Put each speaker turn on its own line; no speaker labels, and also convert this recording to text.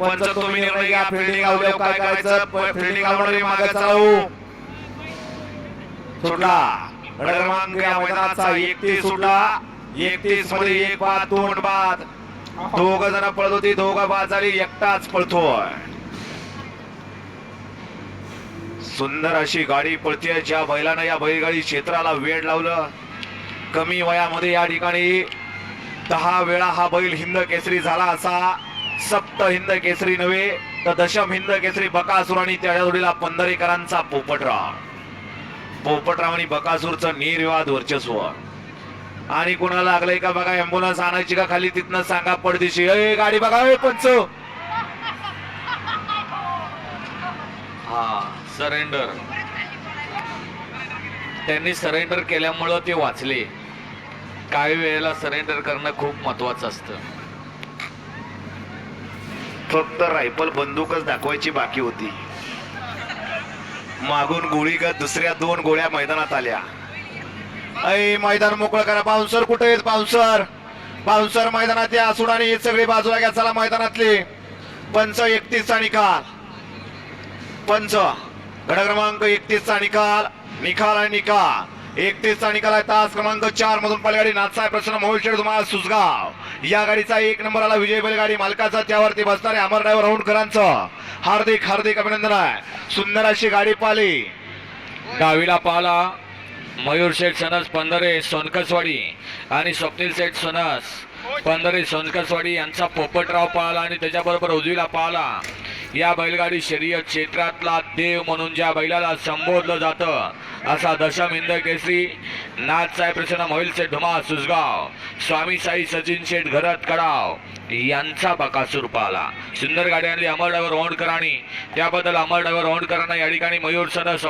पंच तुम्ही निर्णय घ्या फिल्डिंग काय करायचं? फिल्डिंग मागे चालू सुटला गड क्रमांक या मैदानाचा एकतीस सुटला एकतीसमध्ये एक बाद दोन बाद. दोघ जण पळत होती दोघं बाद झाली एकटाच पळतोय. सुंदर अशी गाडी पळतीये ज्या बैलानं या बैलगाडी क्षेत्राला वेळ लावलं. कमी वयामध्ये या ठिकाणी दहा वेळा हा बैल हिंद केसरी झाला असा. सप्त हिंद केसरी नव्हे तर दशम हिंद केसरी बकासूर आणि त्याच्या जोडीला पंधरेकरांचा पोपटराव. पोपटराव आणि बकासूरचं निर्विवाद वर्चस्व. आणि कुणाला लागलंय का बघा अँब्युलन्स आणायची का खाली तिथनं सांगा पडदिशी. अय गाडी बघा पंच.
हा सरेंडर. त्यांनी सरेंडर केल्यामुळं ते वाचले. काही वेळेला सरेंडर करणं खूप महत्वाचं असतं.
फक्त रायफल बंदूकच दाखवायची बाकी होती. मागून गोळी का दुसऱ्या दोन गोळ्या मैदानात आल्या. ऐ मैदान मोकळं करा. बाउन्सर कुठे आहेत? बाउन्सर. बाउन्सर मैदानात या असून हे सगळे बाजूला घ्या. चला मैदानातले. पंच एकतीसचा निकाल. पंच. गड क्रमांक एकतीसचा निकाल. निकाल आणि निकाल. एकतीसचा निकाल आहे तास क्रमांक चार मधून पलगाडी नाथसाहेब प्रसन्न मोहिशेड तुम्हाला सुसगाव या गाडीचा एक नंबर आला विजय बैलगाडी मालकाचा त्यावरती बसणारे अमर ड्रायव्हर औंडकरांचं हार्दिक हार्दिक अभिनंदन आहे. सुंदर अशी गाडी पाली
डावीला पाहला. मयूर शेठ सनस पंधरे सोनकसवाडी. आणि स्वप्नील शेठ सनस पंधरे सोनकसवाडी यांचा पोपटराव पाहला आणि त्याच्याबरोबर उजवीला पाहला. या बैलगाडी शरीयत क्षेत्रातला देव म्हणून ज्या बैलाला संबोधलं जातं असा दशम हिंद केसरी नाथसाहेब प्रसन्न मोहिल शेठ धुमा सुसगाव स्वामी साई सचिन शेठ घरत कडाव. यांचा बकासूर पाला सुंदर गाडी आणली अमर ड्रायव्हर त्याबद्दल अमर ड्रायव्हर ओंडकरांना या ठिकाणी मयूर सनस